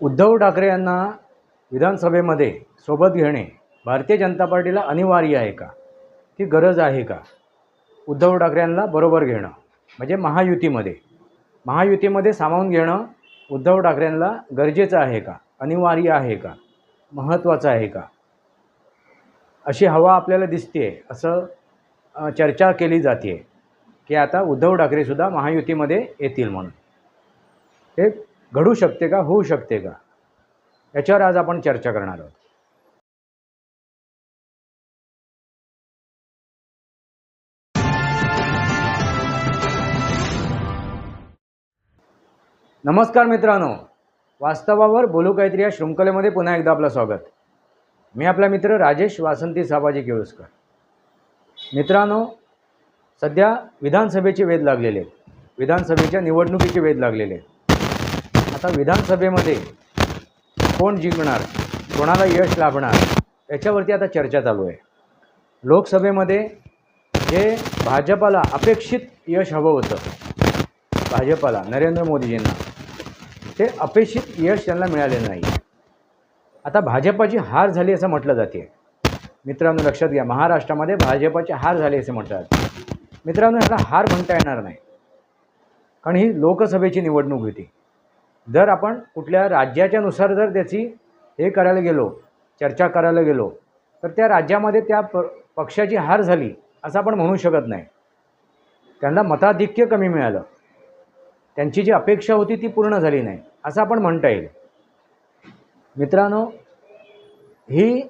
उद्धव ठाकरे यांना विधानसभेमध्ये सोबत घेणे भारतीय जनता पार्टीला अनिवार्य आहे का? ती गरज आहे का? उद्धव ठाकरे यांना बरोबर घेणं म्हणजे महायुतीमध्ये. महायुतीमध्ये सामावून घेणं उद्धव ठाकरेंना गरजेचं आहे का? अनिवार्य आहे का? महत्त्वाचं आहे का? अशी हवा आपल्याला दिसते असं चर्चा केली जाते की आता उद्धव ठाकरेसुद्धा महायुतीमध्ये येतील म्हणून. हे घडू शकते का होऊ शकते का? याच्यावर आज आपण चर्चा करणार आहोत. नमस्कार मित्रांनो. वास्तवावर बोलू काहीतरी या शृंखलेमध्ये पुन्हा एकदा आपलं स्वागत. मी आपला मित्र राजेश वासंती साबाजी केळुसकर. मित्रांनो सध्या विधानसभेचे वेध लागलेले आहेत. विधानसभेच्या निवडणुकीचे वेध लागलेले आहेत. आता विधानसभेमध्ये कोण जिंकणार? कोणाला यश लाभणार? याच्यावरती आता चर्चा चालू आहे. लोकसभेमध्ये जे भाजपाला अपेक्षित यश हवं होतं भाजपाला नरेंद्र मोदीजींना ते अपेक्षित यश त्यांना मिळाले नाही. आता भाजपाची हार झाली असं म्हटलं जाते. मित्रांनो लक्षात घ्या महाराष्ट्रामध्ये भाजपाची हार झाली असे म्हटलं जाते. मित्रांनो ह्याला हार म्हणता येणार नाही. कारण ही लोकसभेची निवडणूक होती. जर आपण कुठल्या राज्याच्यानुसार जर त्याची हे करायला गेलो चर्चा करायला गेलो तर त्या राज्यामध्ये त्या प पक्षाची हार झाली असं आपण म्हणू शकत नाही. त्यांना मताधिक्य कमी मिळालं. त्यांची जी अपेक्षा होती ती पूर्ण झाली नाही असं आपण म्हणता येईल. मित्रांनो ही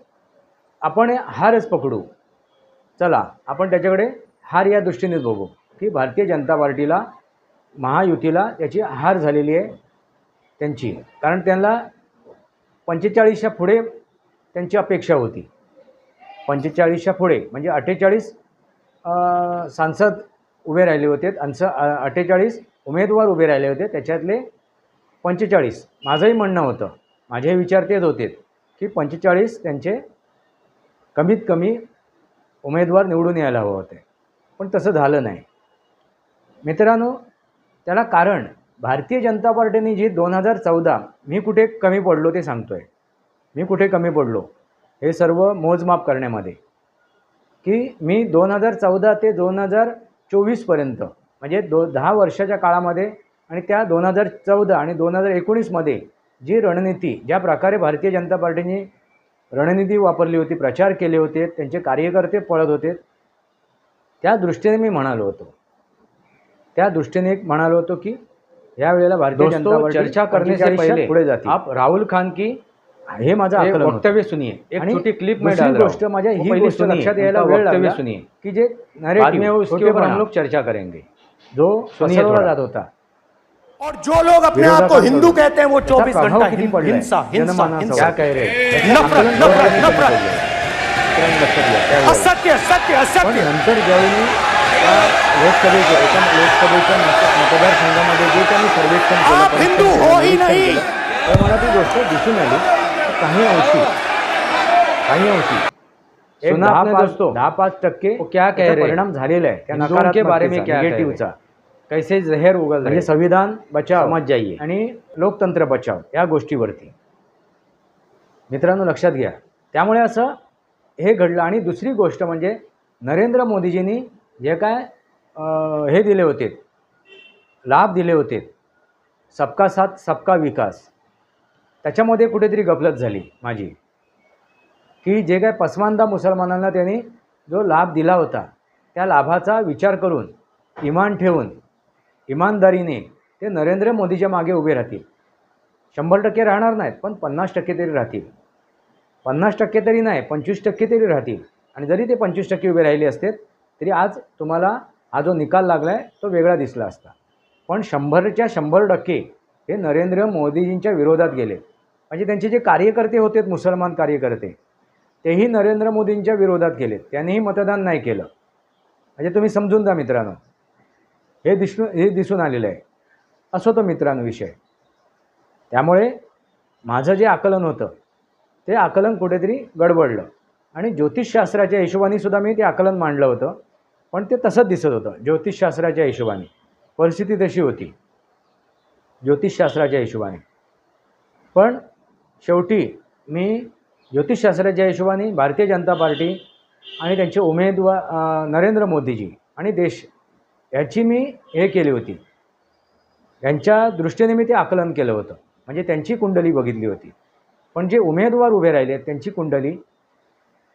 आपण हारच पकडू. चला आपण त्याच्याकडे हार या दृष्टीनेच बघू की भारतीय जनता पार्टीला महायुतीला याची हार झालेली आहे. त्यांची. कारण त्यांना पंचेचाळीसच्या पुढे त्यांची अपेक्षा होती. पंचेचाळीसच्या पुढे म्हणजे अठ्ठेचाळीस सांसद उभे राहिले होते अंस अठ्ठेचाळीस उमेदवार उभे राहिले होते. त्याच्यातले पंचेचाळीस. माझंही म्हणणं होतं. माझे विचार तेच होते की पंचेचाळीस त्यांचे कमीत कमी उमेदवार निवडून यायला हवं होते. पण तसं झालं नाही. मित्रांनो त्याला कारण भारतीय जनता पार्टीने जी दोन हजार चौदा मी कुठे कमी पडलो ते सांगतो आहे मी कुठे कमी पडलो हे सर्व मोजमाप करण्यामध्ये. की मी दोन हजार चौदा ते दोन हजार चोवीसपर्यंत म्हणजे दो दहा वर्षाच्या काळामध्ये आणि त्या दोन हजार चौदा आणि दोन हजार एकोणीसमध्ये जी रणनीती ज्या प्रकारे भारतीय जनता पार्टीने रणनीती वापरली होती प्रचार केले होते त्यांचे कार्यकर्ते पळत होते त्या दृष्टीने मी म्हणालो होतो. त्या दृष्टीने एक म्हणालो होतो की या वेळेला भारतीय जनता पार्टी चर्चा करने से पहले पुढे जाते आप राहुल खान की हे माझं. वक्तव्य सुनिए एक छोटी क्लिप में हूं. गोष्ट माझ्या ही पहले गोष्ट लक्षात यायला वेळ वक्तव्य लागला सुनिए की जे ऊपर हम लोग चर्चा करेंगे जो थोड़ा। जात होता और जो लोग अपने आप को हिंदू। कहते हैं वो त्याचा 24 प्रभाव घंटा हिं-? हिंसा हिंसा. हिंसा क्या कह रहे हैं? नफरत, नफरत, नफरत. असत्य सत्य असत्य नंतर ज्यावेळी त्या लोकसभेच्या एका लोकसभेच्या मत मतदारसंघामध्ये जे त्यांनी सर्वेक्षण केलं तर मला ती गोष्ट दिसून आली. काही अंशी. काही अंशी. दहा पाच- टक्के वो क्या कह रहे हैं? परिणाम झालेला आहे. त्या के बारे में क्या? निगेटिव्हचा कैसे जहर उगल म्हणजे संविधान बचाव समज जाइए. आणि लोकतंत्र बचाव या गोष्टीवरती. मित्रांनो लक्षात घ्या. त्यामुळे असं हे घडलं. आणि दुसरी गोष्ट म्हणजे नरेंद्र मोदीजींनी जे काय? हे दिले होते. लाभ दिले होते. सबका साथ सबका विकास. त्याच्यामध्ये कुठेतरी गफलत झाली माझी. की जे काय पसमानदा मुसलमानांना त्यांनी जो लाभ दिला होता त्या लाभाचा विचार करून इमान ठेवून इमानदारीने ते नरेंद्र मोदीच्या मागे उभे राहतील. शंभर टक्के राहणार नाहीत पण पन्नास टक्के तरी राहतील. पन्नास टक्के तरी नाही पंचवीस टक्के तरी राहतील. आणि जरी ते पंचवीस टक्के उभे राहिले असते तरी आज तुम्हाला हा जो निकाल लागला आहे तो वेगळा दिसला असता. पण शंभरच्या शंभर टक्के हे नरेंद्र मोदीजींच्या विरोधात गेले. म्हणजे त्यांचे जे कार्यकर्ते होते मुसलमान कार्यकर्ते तेही नरेंद्र मोदींच्या विरोधात गेले. त्यांनीही मतदान नाही केलं. म्हणजे तुम्ही समजून जा मित्रांनो. हे दिसून हे दिसून आलेलं आहे. असो तो मित्रांनो विषय. त्यामुळे माझं जे आकलन होतं ते आकलन कुठेतरी गडबडलं. आणि ज्योतिषशास्त्राच्या हिशोबाने सुद्धा मी ते आकलन मांडलं होतं. पण ते तसंच दिसत होतं. ज्योतिषशास्त्राच्या हिशोबाने. परिस्थिती तशी होती. ज्योतिषशास्त्राच्या हिशोबाने. पण शेवटी मी ज्योतिषशास्त्राच्या हिशोबाने भारतीय जनता पार्टी आणि त्यांचे उमेदवार नरेंद्र मोदीजी आणि देश याची मी हे केली होती. यांच्या दृष्टीने मी ते आकलन केलं होतं. म्हणजे त्यांची कुंडली बघितली होती. पण जे उमेदवार उभे राहिले आहेत त्यांची कुंडली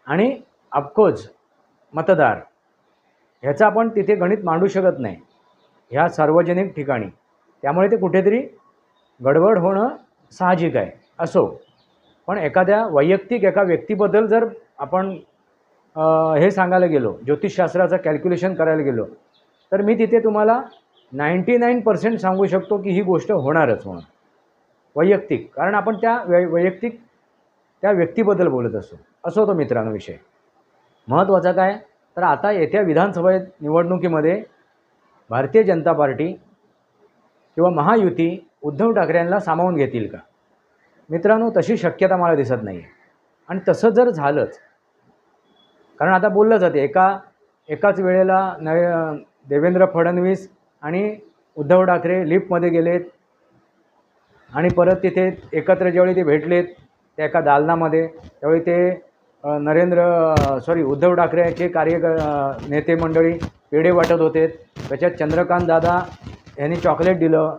आणि ऑफकोर्स मतदार ह्याचं आपण तिथे गणित मांडू शकत नाही. ह्या सार्वजनिक ठिकाणी. त्यामुळे ते कुठेतरी गडबड होणं साहजिक आहे. असो. पण एखाद्या वैयक्तिक एका व्यक्तीबद्दल जर आपण हे सांगायला गेलो ज्योतिषशास्त्राचं कॅल्क्युलेशन करायला गेलो तर मी तिथे तुम्हाला नाईंटी नाईन पर्सेंट सांगू शकतो की ही गोष्ट होणारच म्हणून वैयक्तिक. कारण आपण त्या वै वैयक्तिक त्या व्यक्तीबद्दल बोलत असतो. असो तो मित्रांनो विषय महत्त्वाचा काय? तर आता येत्या विधानसभा निवडणुकीमध्ये भारतीय जनता पार्टी किंवा महायुती उद्धव ठाकरेंना सामावून घेतील का? मित्रांनो तशी शक्यता मला दिसत नाही आहे आणि तसं जर झालंच कारण आता बोललं जाते एका एकाच वेळेला न देवेंद्र फडणवीस आणि उद्धव ठाकरे लिफ्टमध्ये गेलेत आणि परत तिथे एकत्र ज्यावेळी ते भेटलेत त्या एका दालनामध्ये त्यावेळी ते नरेंद्र सॉरी उद्धव ठाकरेचे कार्य नेते मंडळी पेढे वाटत होते. त्याच्यात चंद्रकांत दादा यांनी चॉकलेट दिलं.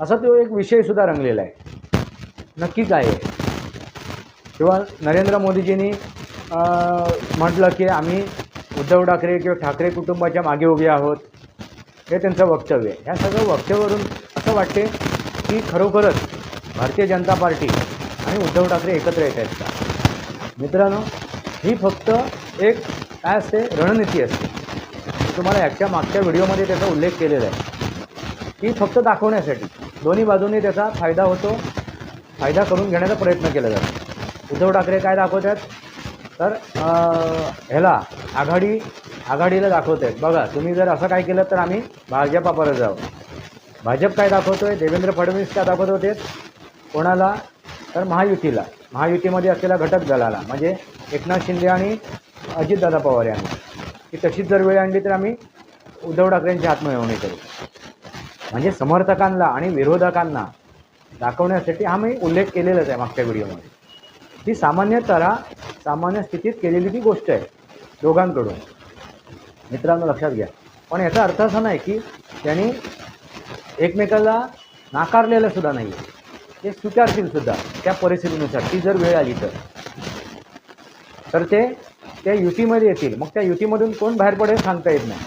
असा तो एक विषयसुद्धा रंगलेला आहे. नक्की काय आहे? किंवा नरेंद्र मोदीजींनी म्हटलं की आम्ही उद्धव ठाकरे किंवा ठाकरे कुटुंबाच्या मागे उभे आहोत. हे त्यांचं वक्तव्य आहे. ह्या सगळं वक्तव्यावरून असं वाटते की खरोखरच भारतीय जनता पार्टी आणि उद्धव ठाकरे एकत्र येत आहेत का? मित्रांनो ही फक्त एक काय असते? रणनीती असते. तुम्हाला याच्या मागच्या व्हिडिओमध्ये त्याचा उल्लेख केलेला आहे. ती फक्त दाखवण्यासाठी दोन्ही बाजूंनी त्याचा फायदा होतो फायदा करून घेण्याचा प्रयत्न केला जातो. उद्धव ठाकरे काय दाखवतात? तर ह्याला आघाडी आघाडीला दाखवत आहेत बघा तुम्ही जर असं काय केलं तर आम्ही भाजपा परत जाऊ. भाजप काय दाखवतो आहे देवेंद्र फडणवीस काय दाखवत होते? कोणाला? तर महायुतीला. महायुतीमध्ये असलेला घटक दलाला म्हणजे एकनाथ शिंदे आणि अजितदादा पवार यांना. की तशीच जर वेळ आणली तर आम्ही उद्धव ठाकरेंची आत्ममिळवणी करू. म्हणजे समर्थकांना आणि विरोधकांना दाखवण्यासाठी हा मी उल्लेख केलेलाच आहे मागच्या व्हिडिओमध्ये. ती सामान्यतः सामान्य स्थितीत केलेली ती गोष्ट आहे दोघांकडून. मित्रांनो लक्षात घ्या. पण याचा अर्थ असा नाही की त्यांनी एकमेकाला नाकारलेलं सुद्धा नाही आहे ते स्वीकारतील सुद्धा त्या परिस्थितीनुसार ती जर वेळ आली तर. तर ते त्या युतीमध्ये येतील. मग त्या युतीमधून कोण बाहेर पडेल सांगता येत नाही.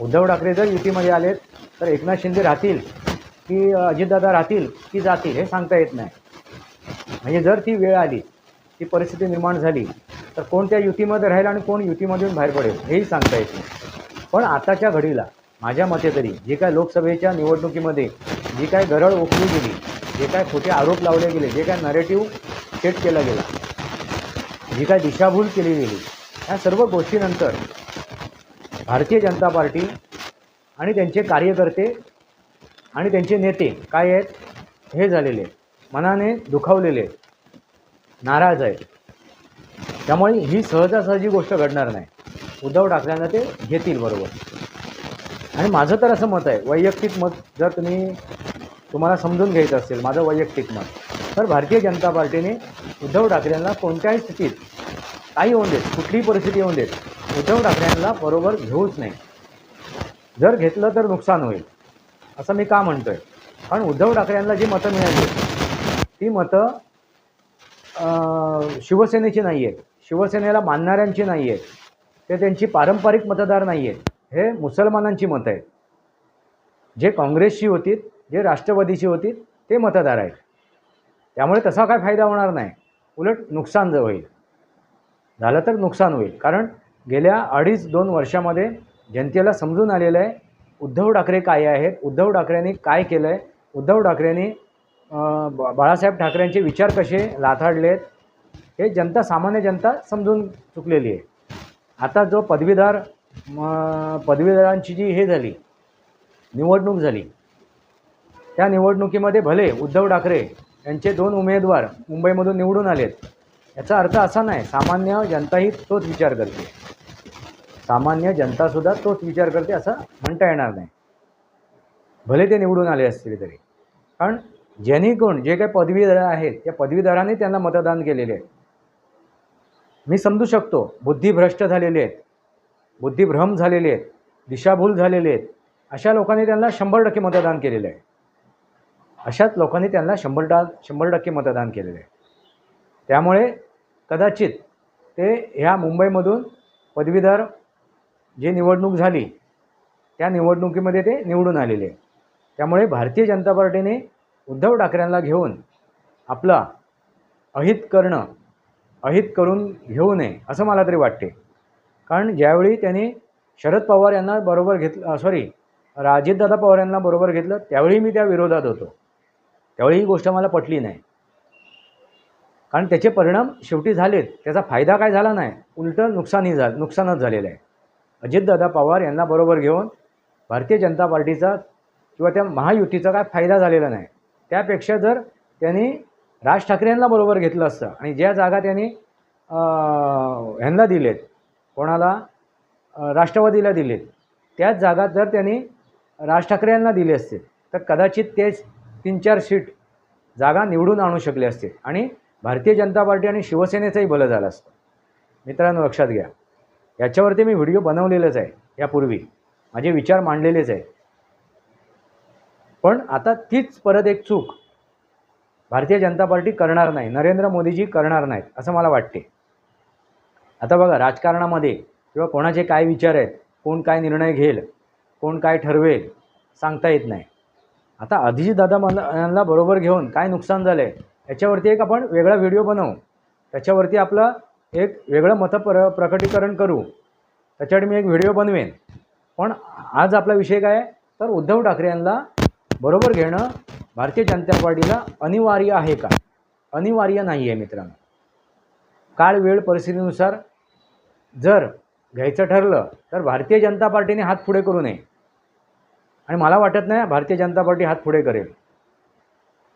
उद्धव ठाकरे जर युतीमध्ये आलेत तर एकनाथ शिंदे राहतील की अजितदादा राहतील की जातील हे सांगता येत नाही. म्हणजे जर ती वेळ आली ती परिस्थिती निर्माण झाली तर कोण त्या युतीमध्ये राहील आणि कोण युतीमधून बाहेर पडेल हेही सांगता येत नाही. पण आताच्या घडीला माझ्या मते तरी जे काय लोकसभेच्या निवडणुकीमध्ये जी काय गरळ ओकली गेली जे काय खोटे आरोप लावले गेले जे काय नरेटिव्ह सेट केला गेला जी काय दिशाभूल केली गेली ह्या सर्व गोष्टीनंतर भारतीय जनता पार्टी आणि त्यांचे कार्यकर्ते आणि त्यांचे नेते काय आहेत? हे झालेले मनाने दुखावलेले नाराज आहेत. त्यामुळे ही सहजासहजी गोष्ट घडणार नाही. उद्धव ठाकरेंना ते घेतील बरोबर. आणि माझं तर असं मत आहे वैयक्तिक मत जर तुम्ही तुम्हाला समजून घ्यायचं असेल माझं वैयक्तिक मत. तर भारतीय जनता पार्टीने उद्धव ठाकरेंना कोणत्याही स्थितीत काही होऊन देत कुठलीही परिस्थिती येऊन देत उद्धव ठाकरेंना बरोबर घेऊच नाही. जर घेतलं तर नुकसान होईल असं मी का म्हणतो आहे कारण उद्धव ठाकरेंना जी मतं मिळाली ती मतं शिवसेनेची नाही आहेत शिवसेनेला मानणाऱ्यांची नाही आहेत ते त्यांची पारंपरिक मतदार नाही आहेत हे मुसलमानांची मतं आहेत. जे काँग्रेसची होती जे राष्ट्रवादीची होती ते मतदार आहेत. त्यामुळे तसा काय फायदा होणार नाही. उलट नुकसान जर होईल. झालं तर नुकसान होईल. कारण गेल्या अडीच दोन वर्षामध्ये जनतेला समजून आलेलं आहे उद्धव ठाकरे काय आहेत उद्धव ठाकरेंनी काय केलं आहे उद्धव ठाकरेंनी बा- बाळासाहेब ठाकरेंचे विचार कसे लाथाडलेत हे जनता सामान्य जनता समजून चुकलेली आहे. आता जो पदवीधर पदवीधरांची जी हे झाली निवडणूक झाली त्या निवडणुकीमध्ये भले उद्धव ठाकरे यांचे दोन उमेदवार मुंबईमधून निवडून आलेत याचा अर्थ असा नाही सामान्य जनताही तोच विचार करते. सामान्य जनतासुद्धा तोच विचार करते असं म्हणता येणार नाही. भले ते निवडून आले असतील तरी. कारण ज्यांनी कोण जे काही पदवीधर आहेत त्या पदवीधरांनी त्यांना मतदान केलेले आहे मी समजू शकतो बुद्धिभ्रष्ट झालेले आहेत बुद्धिभ्रम झालेले आहेत दिशाभूल झालेले आहेत. अशा लोकांनी त्यांना शंभर टक्के मतदान केलेलं आहे. अशाच लोकांनी त्यांना शंभर टा शंभर टक्के मतदान केलेलं आहे. त्यामुळे कदाचित ते ह्या मुंबईमधून पदवीधर जी निवडणूक झाली त्या निवडणुकीमध्ये ते निवडून आलेले आहे त्यामुळे भारतीय जनता पार्टीने उद्धव ठाकरेंना घेऊन आपला अहित करणं अहित करून घेऊ नये असं मला तरी वाटते. कारण ज्यावेळी त्यांनी शरद पवार यांना बरोबर घेतलं सॉरी अजितदादा पवार यांना बरोबर घेतलं त्यावेळी मी त्या विरोधात होतो. त्यावेळी ही गोष्ट मला पटली नाही. कारण त्याचे परिणाम शेवटी झालेत. त्याचा फायदा काय झाला नाही? उलटं नुकसानही झा नुकसानच झालेलं आहे. अजितदादा पवार यांना बरोबर घेऊन भारतीय जनता पार्टीचा किंवा त्या महायुतीचा काय फायदा झालेला नाही. त्यापेक्षा जर त्यांनी राज ठाकरे यांना बरोबर घेतलं असतं आणि ज्या जागा त्यांनी ह्यांना दिलेत कोणाला? राष्ट्रवादीला दिलेत. त्याच जागा जर त्यांनी राज ठाकरे यांना दिले असते तर कदाचित तेच तीन चार सीट जागा निवडून आणू शकले असते. आणि भारतीय जनता पार्टी आणि शिवसेनेचंही भलं झालं असतं. मित्रांनो लक्षात घ्या. याच्यावरती मी व्हिडिओ बनवलेलंच आहे. यापूर्वी माझे विचार मांडलेलेच आहे पण आता तीच परत एक चूक भारतीय जनता पार्टी करणार नाही. नरेंद्र मोदीजी करणार नाहीत असं मला वाटते. आता बघा राजकारणामध्ये किंवा कोणाचे काय विचार आहेत कोण काय निर्णय घेईल कोण काय ठरवेल सांगता येत नाही. आता अभिजितदादा मला यांना बरोबर घेऊन काय नुकसान झालं आहे याच्यावरती एक आपण वेगळा व्हिडिओ बनवू. त्याच्यावरती आपलं एक वेगळं मत प्र प्रकटीकरण करू. त्याच्यासाठी मी एक व्हिडिओ बनवेन. पण आज आपला विषय काय तर उद्धव ठाकरे यांना बरोबर घेणं भारतीय जनता पार्टीला अनिवार्य आहे का? अनिवार्य नाही आहे मित्रांनो. काळ वेळ परिस्थितीनुसार जर घ्यायचं ठरलं तर भारतीय जनता पार्टीने हात पुढे करू नये. आणि मला वाटत नाही भारतीय जनता पार्टी हात पुढे करेल.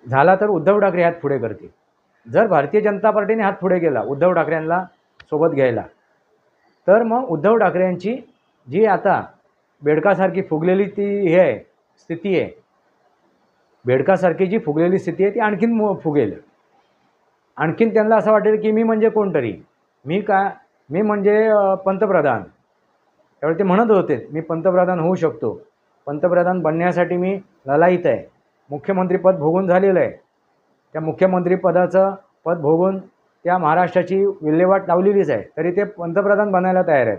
झाला तर उद्धव ठाकरे हात पुढे करतील. जर भारतीय जनता पार्टीने हात पुढे केला उद्धव ठाकरेंना सोबत घ्यायला तर मग उद्धव ठाकरेंची जी आता बेडकासारखी फुगलेली ती हे आहे स्थिती आहे बेडकासारखी जी फुगलेली स्थिती आहे ती आणखीन फुगेल. आणखीन त्यांना असं वाटेल की मी म्हणजे कोणतरी मी का मी म्हणजे पंतप्रधान? त्यावेळी ते म्हणत होते मी पंतप्रधान होऊ शकतो. पंतप्रधान बनण्यासाठी मी ललाईत आहे. मुख्यमंत्रीपद भोगून झालेलं आहे. त्या मुख्यमंत्रीपदाचं पद भोगून त्या महाराष्ट्राची विल्हेवाट लावलेलीच आहे. तरी ते पंतप्रधान बनायला तयार आहेत.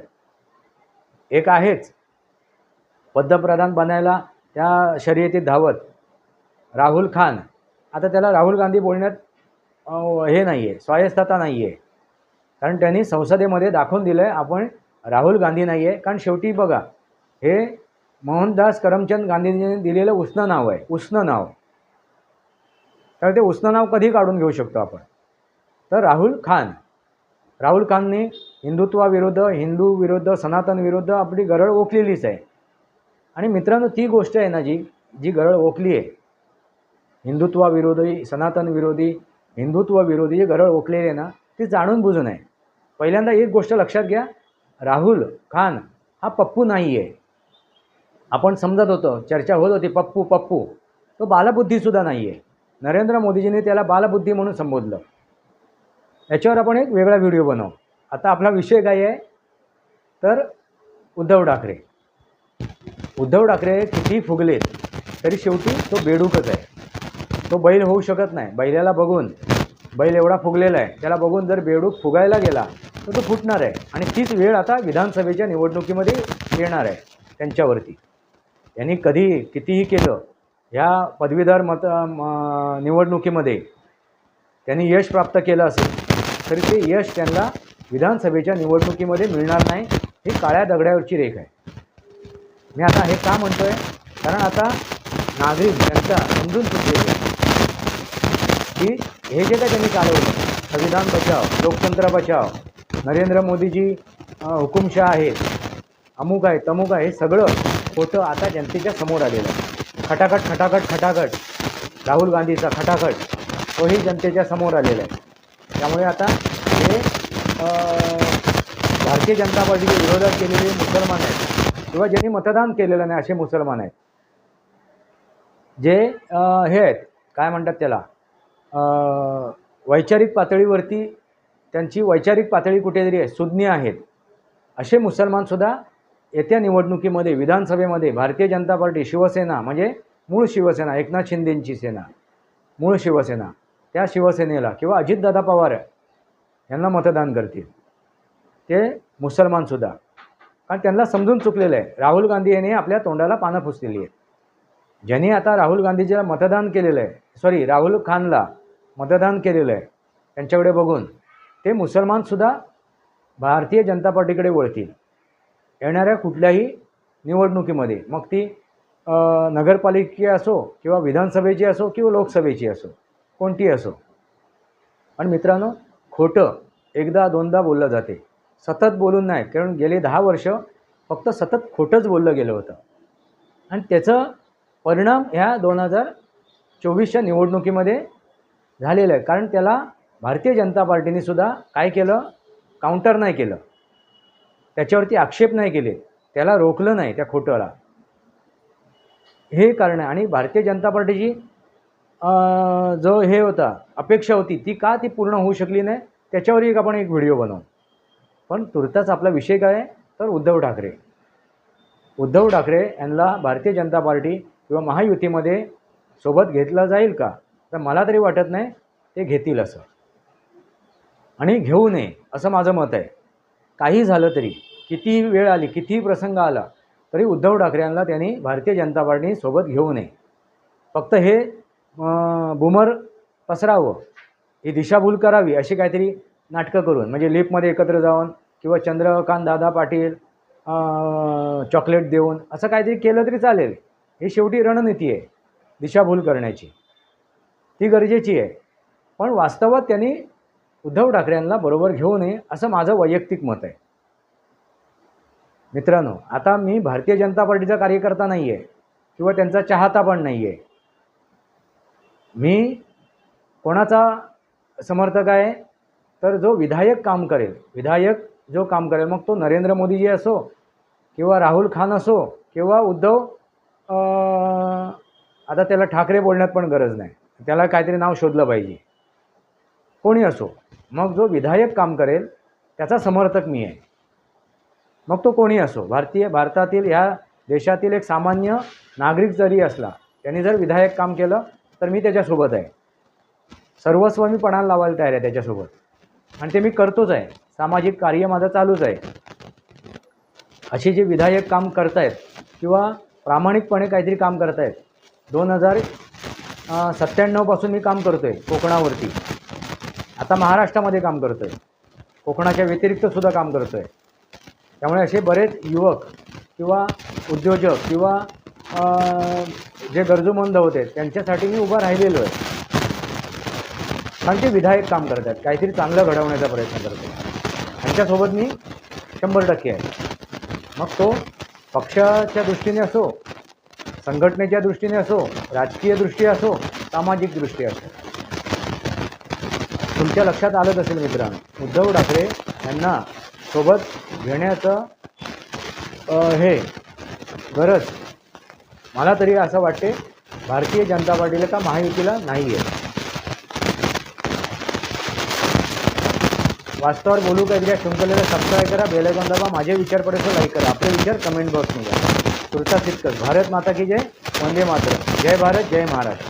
एक आहेच. पंतप्रधान बनायला त्या शर्यतीत धावत राहुल खान. आता त्याला राहुल गांधी बोलण्यात हे नाही आहे स्वायत्तता नाही आहे कारण त्यांनी संसदेमध्ये दाखवून दिलं आहे आपण राहुल गांधी नाही आहे कारण शेवटी बघा हे मोहनदास करमचंद गांधीजींनी दिलेलं उष्ण नाव आहे. उष्ण नाव. तर ते उष्ण नाव कधी काढून घेऊ शकतो आपण? तर राहुल खान. राहुल खानने हिंदुत्वाविरुद्ध हिंदू विरुद्ध सनातन विरुद्ध आपली गरळ ओकलेलीच आहे. आणि मित्रांनो ती गोष्ट आहे ना जी जी गरळ ओकली आहे. हिंदुत्वाविरोधी सनातन विरोधी हिंदुत्वविरोधी जी गरळ ओकलेली आहे ना ती जाणून बुजून आहे. पहिल्यांदा एक गोष्ट लक्षात घ्या. राहुल खान हा पप्पू नाही आहे आपण समजत होतो चर्चा होत होती पप्पू पप्पू. तो बालबुद्धीसुद्धा नाही आहे नरेंद्र मोदीजींनी त्याला बालबुद्धी म्हणून संबोधलं. याच्यावर आपण एक वेगळा व्हिडिओ बनवू. आता आपला विषय काय आहे? तर उद्धव ठाकरे. उद्धव ठाकरे किती फुगलेत तरी शेवटी तो बेडूकच आहे. तो बैल होऊ शकत नाही. बैलाला बघून बैल एवढा फुगलेला आहे त्याला बघून जर बेडूक फुगायला गेला तर तो फुटणार आहे. आणि तीच वेळ आता विधानसभेच्या निवडणुकीमध्ये येणार आहे त्यांच्यावरती. यांनी कधी कितीही केलं ह्या पदवीधर मत निवडणुकीमध्ये त्यांनी यश प्राप्त केलं असेल तरी ते यश त्यांना विधानसभेच्या निवडणुकीमध्ये मिळणार नाही ही काळ्या दगड्यावरची रेख आहे. मी आता हे का म्हणतो आहे कारण आता नागरिक जनता समजून चुकलेली आहे की हे जे काय त्यांनी चालवलं संविधान बचाव लोकतंत्र बचाव नरेंद्र मोदीजी हुकुमशाह आहेत अमुक आहे तमुक आहे हे सगळं फोटो आता जनतेच्या समोर आलेलं आहे. खटाखट खटाखट खटाखट. राहुल गांधीचा खटाखट. तोही जनतेच्या समोर आलेला आहे. त्यामुळे आता हे भारतीय जनता पार्टीच्या विरोधात केलेले मुसलमान आहेत किंवा ज्यांनी मतदान केलेलं नाही असे मुसलमान आहेत. जे हे आहेत काय म्हणतात त्याला? वैचारिक पातळीवरती त्यांची वैचारिक पातळी कुठेतरी आहे सुज्ञ आहेत. असे मुसलमानसुद्धा येत्या निवडणुकीमध्ये विधानसभेमध्ये भारतीय जनता पार्टी शिवसेना म्हणजे मूळ शिवसेना एकनाथ शिंदेंची सेना मूळ शिवसेना त्या शिवसेनेला किंवा अजितदादा पवार यांना मतदान करतील. ते मुसलमानसुद्धा कारण त्यांना समजून चुकलेलं आहे. राहुल गांधी यांनी आपल्या तोंडाला पानं पुसलेली आहेत. ज्यांनी आता राहुल गांधीजीला मतदान केलेलं आहे सॉरी राहुल खानला मतदान केलेलं आहे त्यांच्याकडे बघून ते मुसलमानसुद्धा भारतीय जनता पार्टीकडे वळतील. येणाऱ्या कुठल्याही निवडणुकीमध्ये मग ती अ, नगरपालिके असो किंवा विधानसभेची असो किंवा लोकसभेची असो कोणती असो. आणि मित्रांनो खोटं एकदा दोनदा बोललं जाते. सतत बोलून नाही कारण गेले दहा वर्ष फक्त सतत खोटंच बोललं गेलं होतं. आणि त्याचं परिणाम ह्या दोन हजार चोवीसच्या निवडणुकीमध्ये झालेलं आहे. कारण त्याला भारतीय जनता पार्टीने सुद्धा काय केलं? काउंटर नाही केलं. त्याच्यावरती आक्षेप नाही केले. त्याला रोखलं नाही त्या खोटंला हे कारण आहे. आणि भारतीय जनता पार्टीची जो हे होता अपेक्षा होती ती का ती पूर्ण होऊ शकली नाही त्याच्यावर एक आपण एक व्हिडिओ बनवू. पण तुर्तास आपला विषय काय आहे? तर उद्धव ठाकरे. उद्धव ठाकरे यांना भारतीय जनता पार्टी किंवा महायुतीमध्ये सोबत घेतला जाईल का? तर मला तरी वाटत नाही ते घेतील असं. आणि घेऊ नये असं माझं मत आहे. काही झालं तरी कितीही वेळ आली कितीही प्रसंग आला तरी उद्धव ठाकरे यांना त्यांनी भारतीय जनता पार्टी सोबत घेऊ नये. फक्त हे बुमर पसरावं ही दिशाभूल करावी अशी काहीतरी नाटकं करून म्हणजे लिपमध्ये एकत्र जाऊन किंवा चंद्रकांत दादा पाटील चॉकलेट देऊन असं काहीतरी केलं तरी चालेल. ही शेवटी रणनीती आहे दिशाभूल करण्याची. ती गरजेची आहे. पण वास्तवात त्यांनी उद्धव ठाकरेंना बरोबर घेऊ नये असं माझं वैयक्तिक मत आहे. मित्रांनो आता मी भारतीय जनता पार्टीचा कार्यकर्ता नाही आहे किंवा त्यांचा चाहता पण नाही आहे मी कोणाचा समर्थक आहे? तर जो विधायक काम करेल विधायक जो काम करेल मग तो नरेंद्र मोदीजी असो किंवा राहुल खान असो किंवा उद्धव आता त्याला ठाकरे बोलण्यात पण गरज नाही. त्याला काहीतरी नाव शोधलं पाहिजे. कोणी असो मग जो विधायक काम करेल त्याचा समर्थक मी आहे. मग तो कोणी असो भारतीय भारतातील ह्या देशातील एक सामान्य नागरिक जरी असला त्यांनी जर विधायक काम केलं तर मी त्याच्यासोबत आहे. सर्वस्व मी पणाला लावायला तयार आहे त्याच्यासोबत. आणि ते मी करतोच आहे. सामाजिक कार्य माझं चालूच आहे. अशी जे विधायक काम करतायत किंवा प्रामाणिकपणे काहीतरी काम करतायत दोन हजार सत्त्याण्णवपासून मी काम करतो आहे कोकणावरती. आता महाराष्ट्रामध्ये काम करतो आहे कोकणाच्या व्यतिरिक्त सुद्धा काम करतो आहे त्यामुळे असे बरेच युवक किंवा उद्योजक किंवा जे गरजूमंद होते त्यांच्यासाठी मी उभा राहिलेलो आहे. कारण ते विधायक काम करत आहेत काहीतरी चांगलं घडवण्याचा प्रयत्न करत आहेत त्यांच्यासोबत मी शंभर टक्के आहे. मग तो पक्षाच्या दृष्टीने असो संघटनेच्या दृष्टीने असो राजकीय दृष्टी असो सामाजिक दृष्टी असो तुमच्या लक्षात आलंच असेल मित्रांनो. उद्धव ठाकरे यांना सोबत घेण्याचं हे गरज. मला तरी असं वाटते भारतीय जनता पार्टीला का महायुतीला नाही आहे वास्तवावर बोलू का या शृंखलेला सबस्क्राईब करा बेलायकॉन दाबा माझे विचार पडेल लाईक करा. आपले विचार कमेंट बॉक्समध्ये तुर्ता इतकंच. भारत माता की जय. वंदे मातरम. जय भारत जय महाराष्ट्र.